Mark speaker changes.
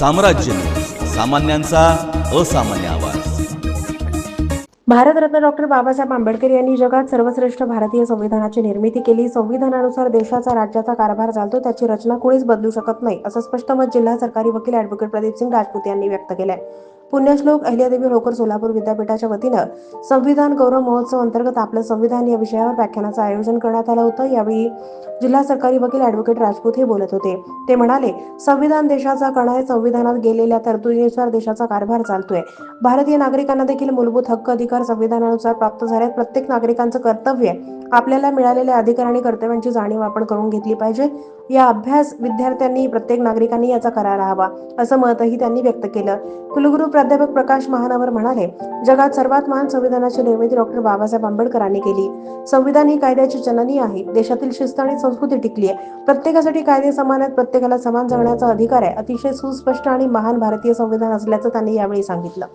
Speaker 1: साम्राज्य. सामान्यांचा असामान्य आवाज.
Speaker 2: भारतरत्न डॉक्टर बाबासाहेब आंबेडकर यांनी जगात सर्वश्रेष्ठ भारतीय संविधानाची निर्मिती केली. संविधानानुसार देशाचा राज्याचा कारभार चालतो. त्याची रचना कोणीच बदलू शकत नाही असं स्पष्ट मत जिल्हा सरकारी वकील ॲडव्होकेट प्रदीप सिंग राजपूत यांनी व्यक्त केलंय. पुण्यश्लोक अहिल्यादेवी होळकर सोलापूर विद्यापीठाच्या वतीनं संविधान गौरव महोत्सव अंतर्गत आपलं संविधान या विषयावर व्याख्यानाचं आयोजन करण्यात आलं होतं. यावेळी जिल्हा सरकारी वकील ॲडव्होकेट राजपूत हे बोलत होते. ते म्हणाले संविधान देशाचा कणा आहे. संविधानात गेलेल्या तरतुदीनुसार देशाचा कारभार चालतोय. भारतीय नागरिकांना देखील मूलभूत हक्क अधिकार संविधानानुसार प्राप्त झाल्यात प्रत्येक नागरिकांचं कर्तव्य आहे आपल्याला मिळालेल्या अधिकार आणि कर्तव्यांची जाणीव आपण करून घेतली पाहिजे. या अभ्यास विद्यार्थ्यांनी प्रत्येक नागरिकांनी याचा करायला हवा असं मतही त्यांनी व्यक्त केलं. कुलगुरू प्राध्यापक प्रकाश महानवर म्हणाले जगात सर्वात महान संविधानाची निर्मिती डॉक्टर बाबासाहेब आंबेडकरांनी केली. संविधान ही कायद्याची जननी आहे. देशातील शिस्त आणि संस्कृती टिकली आहे. प्रत्येकासाठी कायदे समान आहेत. प्रत्येकाला समान जगण्याचा अधिकार आहे. अतिशय सुस्पष्ट आणि महान भारतीय संविधान असल्याचं त्यांनी यावेळी सांगितलं.